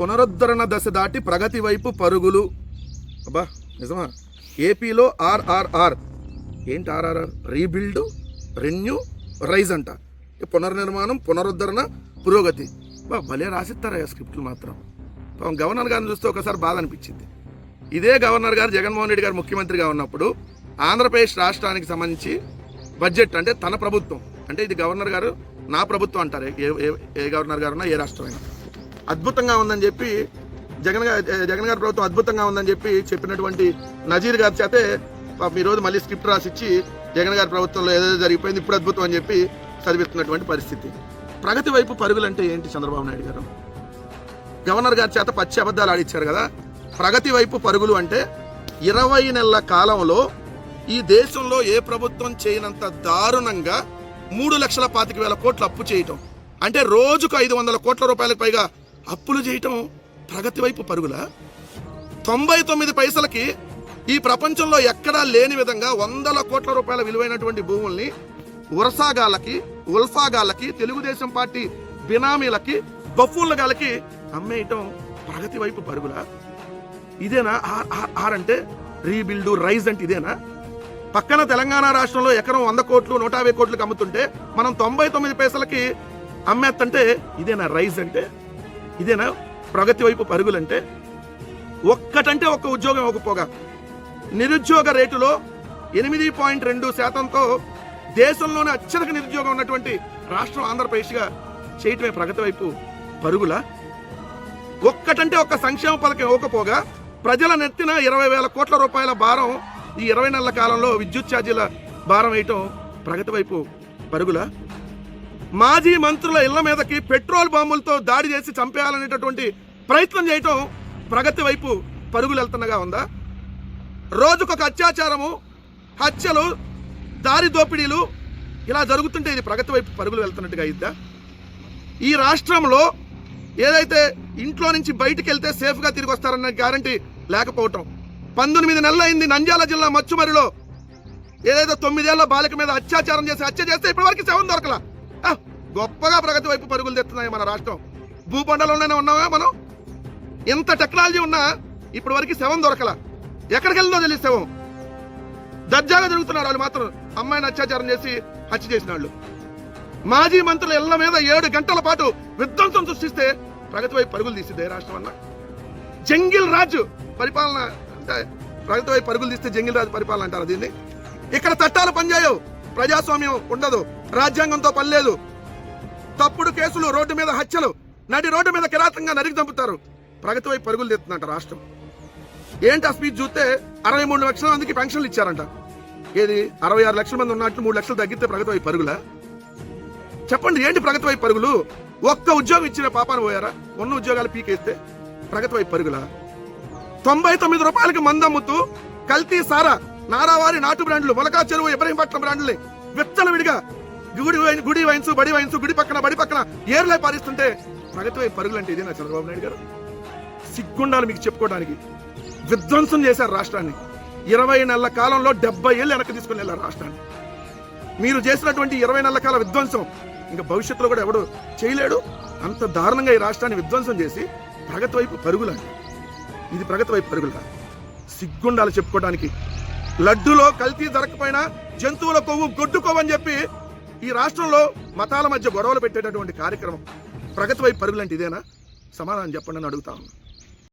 పునరుద్ధరణ దశ దాటి ప్రగతి వైపు పరుగులు. అబ్బా నిజమా? ఏపీలో ఆర్ఆర్ఆర్. ఏంటి ఆర్ఆర్ఆర్? రీబిల్డ్ రెన్యూ రైజ్ అంట. ఈ పునర్నిర్మాణం పునరుద్ధరణ పురోగతి. బా భలే రాసిస్తారా స్క్రిప్ట్లు మాత్రం. పాపం గవర్నర్ గారిని చూస్తే ఒకసారి బాధ అనిపించింది. ఇదే గవర్నర్ గారు జగన్మోహన్ రెడ్డి గారు ముఖ్యమంత్రిగా ఉన్నప్పుడు ఆంధ్రప్రదేశ్ రాష్ట్రానికి సంబంధించి బడ్జెట్ అంటే తన ప్రభుత్వం. అంటే ఇది గవర్నర్ గారు నా ప్రభుత్వం అంటారు. ఏ ఏ- గవర్నర్ గారు ఏ రాష్ట్రమైనా. అద్భుతంగా ఉందని చెప్పి జగన్ గారు జగన్ గారి ప్రభుత్వం అద్భుతంగా ఉందని చెప్పి చెప్పినటువంటి నజీర్ గారి చేతే పాపం ఈ రోజు మళ్ళీ స్క్రిప్ట్ రాసిచ్చి జగన్ గారి ప్రభుత్వంలో ఏదో జరిగిపోయింది ఇప్పుడు అద్భుతం అని చెప్పి చదివిస్తున్నటువంటి పరిస్థితి. ప్రగతి వైపు పరుగులంటే ఏంటి చంద్రబాబు నాయుడు గారు? గవర్నర్ గారి చేత పచ్చి అబద్ధాలు ఆడిచ్చారు కదా. ప్రగతి వైపు పరుగులు అంటే ఇరవై నెలల కాలంలో ఈ దేశంలో ఏ ప్రభుత్వం చేయనంత దారుణంగా మూడు లక్షల పాతిక వేల కోట్లు అప్పు చేయటం. అంటే రోజుకు ఐదు వందల కోట్ల రూపాయలకు పైగా అప్పులు చేయటం ప్రగతి వైపు పరుగులా. తొంభై తొమ్మిది పైసలకి ఈ ప్రపంచంలో ఎక్కడా లేని విధంగా వందల కోట్ల రూపాయల విలువైనటువంటి భూముల్ని ఉరసాగాళ్ళకి ఉల్ఫాగాళ్ళకి తెలుగుదేశం పార్టీ బినామీలకి బఫూళ్ళగాళ్ళకి అమ్మేయటం ప్రగతి వైపు పరుగులా. ఇదేనా? ఆర్ అంటే రీబిల్డ్ రైజ్ అంటే ఇదేనా? పక్కన తెలంగాణ రాష్ట్రంలో ఎకరం వంద కోట్లు నూట యాభై కోట్లకు అమ్ముతుంటే మనం తొంభై తొమ్మిది పైసలకి అమ్మేత్తంటే ఇదేనా? రైజ్ అంటే ఇదేనా? ప్రగతి వైపు పరుగులంటే ఒక్కటంటే ఒక్క ఉద్యోగం ఇవ్వకపోగా. నిరుద్యోగ రేటులో ఎనిమిది పాయింట్ రెండు శాతంతో దేశంలోనే అత్యధిక నిరుద్యోగం ఉన్నటువంటి రాష్ట్రం ఆంధ్రప్రదేశ్గా చేయటమే ప్రగతి వైపు పరుగులా? ఒక్కటంటే ఒక్క సంక్షేమ పథకం ఇవ్వకపోగా ప్రజల నెత్తిన ఇరవై వేల కోట్ల రూపాయల భారం ఈ ఇరవై నెలల కాలంలో విద్యుత్ ఛార్జీల భారం వేయటం ప్రగతి వైపు పరుగుల? మాజీ మంత్రుల ఇళ్ళ మీదకి పెట్రోల్ బాంబులతో దాడి చేసి చంపేయాలనేటటువంటి ప్రయత్నం చేయటం ప్రగతి వైపు పరుగులు వెళ్తున్నగా ఉందా? రోజుకొక అత్యాచారము హత్యలు దారి దోపిడీలు ఇలా జరుగుతుంటే ఇది ప్రగతి వైపు పరుగులు వెళ్తున్నట్టుగా ఇద్దా ఈ రాష్ట్రంలో ఏదైతే ఇంట్లో నుంచి బయటికి వెళ్తే సేఫ్గా తిరిగి వస్తారన్న గ్యారంటీ లేకపోవటం పంతొమ్మిది నెలలు అయింది నంద్యాల జిల్లా మచ్చుమరిలో ఏదైతే తొమ్మిదేళ్ళ బాలిక మీద అత్యాచారం చేసి హత్య చేస్తే ఇప్పటివరకు సెవెన్ దొరకల? గొప్పగా ప్రగతి వైపు పరుగులు తెస్తున్నాయి మన రాష్ట్రం. భూపండలోనే ఉన్నామా మనం? ఎంత టెక్నాలజీ ఉన్నా ఇప్పటి వరకు శవం దొరకల. ఎక్కడికి వెళ్ళిందో తెలియదు శవం. దర్జాగా జరుగుతున్నారు వాళ్ళు మాత్రం అమ్మాయిని అత్యాచారం చేసి హత్య చేసిన వాళ్ళు. మాజీ మంత్రుల ఇళ్ళ మీద ఏడు గంటల పాటు విధ్వంసం సృష్టిస్తే ప్రగతి వైపు పరుగులు తీసింది ఏ రాష్ట్రం అన్న? జంగిల్ రాజు పరిపాలన అంటే ప్రగతి వైపు పరుగులు తీస్తే జంగిల్ రాజు పరిపాలన అంటారు దీన్ని? ఇక్కడ చట్టాలు పనిచేయవు. ప్రజాస్వామ్యం ఉండదు. రాజ్యాంగంతో పని తప్పుడు కేసులు రోడ్డు మీద హత్యలు నడి రోడ్డు మీద కిరాతంగా నరికి చంపుతారు. ప్రగతి వైపు పరుగులు తెస్తుందంట రాష్ట్రం. ఏంటి ఆ స్పీచ్ చూస్తే అరవై మూడు లక్షల మందికి పెన్షన్లు ఇచ్చారంట. ఏది? అరవై ఆరు లక్షల మంది ఉన్నట్టు మూడు లక్షలు తగ్గితే ప్రగతి వైపు పరుగులా? చెప్పండి ఏంటి ప్రగతి వైపు పరుగులు? ఒక్క ఉద్యోగం ఇచ్చిన పాపాను పోయారా? ఉన్న ఉద్యోగాలు పీకేస్తే ప్రగతి వైపు పరుగులా? తొంభై తొమ్మిది రూపాయలకి మందమ్ముతూ కల్తీ సారా నారావారి నాటు బ్రాండ్లు మొలకా చెరువు ఇబ్రహీంపట్నం బ్రాండ్లు విత్తలు విడిగా గుడి గుడి వైన్స్ బడి వైన్స్ గుడి పక్కన బడి పక్కన ఏర్లై పారిస్తుంటే ప్రగతి వైపు పరుగులు అంటే ఇదేనా చంద్రబాబు నాయుడు గారు. సిగ్గుండాలి మీకు చెప్పుకోవడానికి. విధ్వంసం చేశారు రాష్ట్రాన్ని. ఇరవై నెలల కాలంలో డెబ్బై ఏళ్ళు వెనక్కి తీసుకుని వెళ్ళారు రాష్ట్రాన్ని. మీరు చేసినటువంటి ఇరవై నెలల కాల విధ్వంసం ఇంకా భవిష్యత్తులో కూడా ఎవడు చేయలేడు? అంత దారుణంగా ఈ రాష్ట్రాన్ని విధ్వంసం చేసి ప్రగతి వైపు పరుగులండి ఇది ప్రగతి వైపు పరుగుల సిగ్గుండాలి చెప్పుకోవడానికి. లడ్డులో కల్తీ దొరకపోయినా జంతువుల కొవ్వు గొడ్డుకోవని చెప్పి ఈ రాష్ట్రంలో మతాల మధ్య గొడవలు పెట్టేటటువంటి కార్యక్రమం ప్రగతి వైపు పరుగులంటే ఇదేనా? సమాధానం చెప్పండి అని అడుగుతా ఉన్నాను